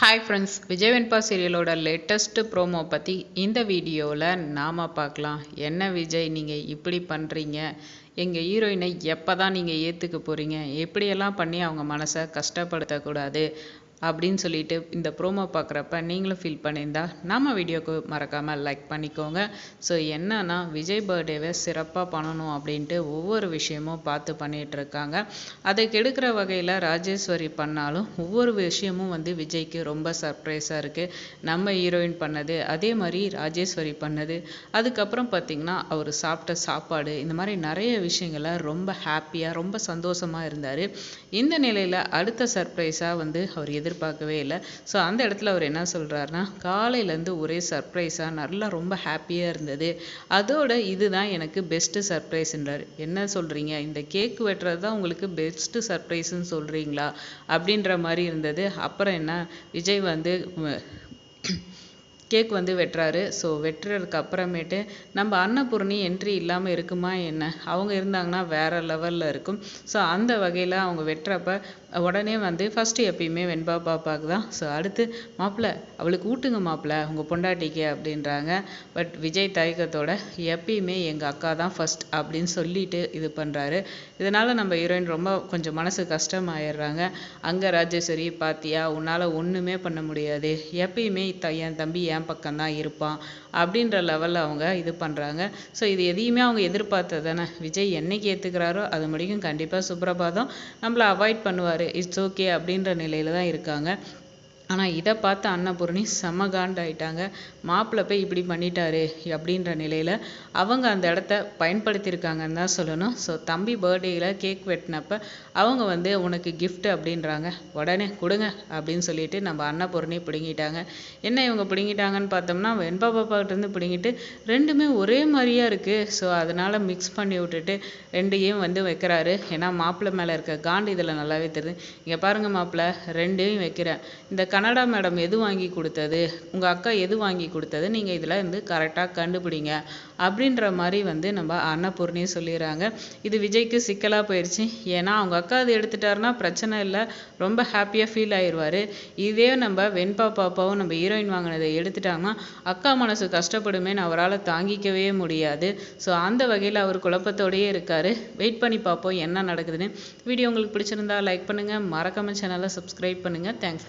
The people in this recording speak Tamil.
ஹாய் ஃப்ரெண்ட்ஸ் விஜய் வெண்பா சீரியலோட லேட்டஸ்ட்டு ப்ரோமோ பற்றி இந்த வீடியோவில் நாம் பார்க்கலாம். என்ன விஜய் நீங்கள் இப்படி பண்ணுறீங்க எங்கள் ஹீரோயினை எப்போ தான் நீங்கள் ஏற்றுக்க போகிறீங்க எப்படியெல்லாம் பண்ணி அவங்க மனசை கஷ்டப்படுத்தக்கூடாது? அப்படின்னு சொல்லிட்டு இந்த ப்ரோமோ பார்க்குறப்ப நீங்களும் ஃபீல் பண்ணியிருந்தா நம்ம வீடியோக்கு மறக்காமல் லைக் பண்ணிக்கோங்க. ஸோ என்னன்னா விஜய் பர்த்டேவை சிறப்பாக பண்ணணும் அப்படின்ட்டு ஒவ்வொரு விஷயமும் பார்த்து பண்ணிகிட்டு இருக்காங்க. அதை கெடுக்கிற வகையில் ராஜேஸ்வரி பண்ணாலும் ஒவ்வொரு விஷயமும் வந்து விஜய்க்கு ரொம்ப சர்ப்ரைஸாக இருக்குது நம்ம ஹீரோயின் பண்ணது அதே மாதிரி ராஜேஸ்வரி பண்ணது. அதுக்கப்புறம் பார்த்திங்கன்னா அவர் சாப்பிட்ட சாப்பாடு இந்த மாதிரி நிறைய விஷயங்களை ரொம்ப ஹாப்பியாக ரொம்ப சந்தோஷமாக இருந்தார். இந்த நிலையில் அடுத்த சர்ப்ரைஸாக வந்து அவர் எது எதிர்பார்க்கவே இல்லை. ஸோ அந்த இடத்துல அவர் என்ன சொல்கிறாருன்னா காலையிலேருந்து ஒரே சர்ப்ரைஸாக நல்லா ரொம்ப ஹாப்பியாக இருந்தது. அதோட இதுதான் எனக்கு பெஸ்ட்டு சர்ப்ரைஸ்ன்றார் என்ன சொல்கிறீங்க இந்த கேக் வெட்டுறது தான் உங்களுக்கு பெஸ்ட்டு சர்ப்ரைஸ்ன்னு சொல்கிறீங்களா அப்படின்ற மாதிரி இருந்தது. அப்புறம் என்ன? விஜய் வந்து கேக் வந்து வெட்டுறாரு. ஸோ வெட்டுறதுக்கு அப்புறமேட்டு நம்ம அன்னபூர்ணி என்ட்ரி இல்லாமல் இருக்குமா என்ன? அவங்க இருந்தாங்கன்னா வேறு லெவலில் இருக்கும். ஸோ அந்த வகையில் அவங்க வெட்டுறப்ப உடனே வந்து ஃபஸ்ட்டு எப்பயுமே வெண்பா பாப்பாவுக்கு தான். ஸோ அடுத்து மாப்பிள்ளை அவளுக்கு ஊட்டுங்க மாப்பிள்ளை உங்கள் பொண்டாட்டிக்கு அப்படின்றாங்க. பட் விஜய் தயக்கத்தோட எப்பயுமே எங்கள் அக்கா தான் ஃபஸ்ட் அப்படின்னு சொல்லிட்டு இது பண்ணுறாரு இதனால் நம்ம ஹீரோயின் ரொம்ப கொஞ்சம் மனசு கஷ்டமாயிடுறாங்க. அங்கே ராஜேஸ்வரி பாத்தியா உன்னால் ஒன்றுமே பண்ண முடியாது. எப்பயுமே த என் தம்பி என் பக்கம்தான் இருப்பான் அப்படின்ற லெவலில் அவங்க இது பண்ணுறாங்க ஸோ இது எதையுமே அவங்க எதிர்பார்த்தது தானே. விஜய் என்னைக்கு ஏற்றுக்கிறாரோ அது முடிக்கும் கண்டிப்பாக சுப்ரபாதம். நம்மளை அவாய்ட் பண்ணுவார். இட்ஸ் ஓகே அப்படின்ற நிலையில் தான் இருக்காங்க. ஆனால் இதை பார்த்த அன்னபூர்ணி செம்ம காண்டாயிட்டாங்க. மாப்பிள்ளை போய் இப்படி பண்ணிட்டாரு அப்படின்ற நிலையில் அவங்க அந்த இடத்த பயன்படுத்தியிருக்காங்கன்னு தான் சொல்லணும். ஸோ தம்பி பர்த்டேயில் கேக் வெட்டினப்ப அவங்க வந்து உனக்கு கிஃப்ட் அப்படின்றாங்க. உடனே கொடுங்க அப்படின்னு சொல்லிட்டு நம்ம அன்னபூரணி பிடுங்கிட்டாங்க. என்ன இவங்க பிடுங்கிட்டாங்கன்னு பார்த்தோம்னா வெண்பா பாப்பாக்கிட்டேருந்து பிடுங்கிட்டு ரெண்டுமே ஒரே மாதிரியா இருக்குது ஸோ அதனால் மிக்ஸ் பண்ணி விட்டுட்டு ரெண்டையும் வந்து வைக்கிறாரு. ஏன்னா மாப்பிள்ளை மேலே இருக்க காண்டு இதில் நல்லாவே தெரியுது. இங்கே பாருங்கள் மாப்பிள்ளை ரெண்டையும் வைக்கிறேன். இந்த கனடா மேடம் எது வாங்கி கொடுத்தது? உங்கள் அக்கா எது வாங்கி கொடுத்தது? நீங்கள் இதில் வந்து கரெக்டாக கண்டுபிடிங்க. அப்படின்ற மாதிரி வந்து நம்ம அன்னபூர்ணி சொல்லிடுறாங்க. இது விஜய்க்கு சிக்கலாக போயிடுச்சு ஏன்னா அவங்க அக்கா அது எடுத்துட்டாருன்னா பிரச்சனை இல்லை. ரொம்ப ஹாப்பியாக ஃபீல் ஆயிடுவார் இதே நம்ம வெண்பா பாப்பாவும் நம்ம ஹீரோயின் வாங்கினதை எடுத்துட்டாங்கன்னா அக்கா மனசு கஷ்டப்படுமேன்னு அவரால் தாங்கிக்கவே முடியாது. ஸோ அந்த வகையில் அவர் குழப்பத்தோடையே இருக்கார். வெயிட் பண்ணி பார்ப்போம் என்ன நடக்குதுன்னு. வீடியோ உங்களுக்கு பிடிச்சிருந்தா லைக் பண்ணுங்கள் மறக்காம சேனலை சப்ஸ்கிரைப் பண்ணுங்கள் தேங்க்ஸ்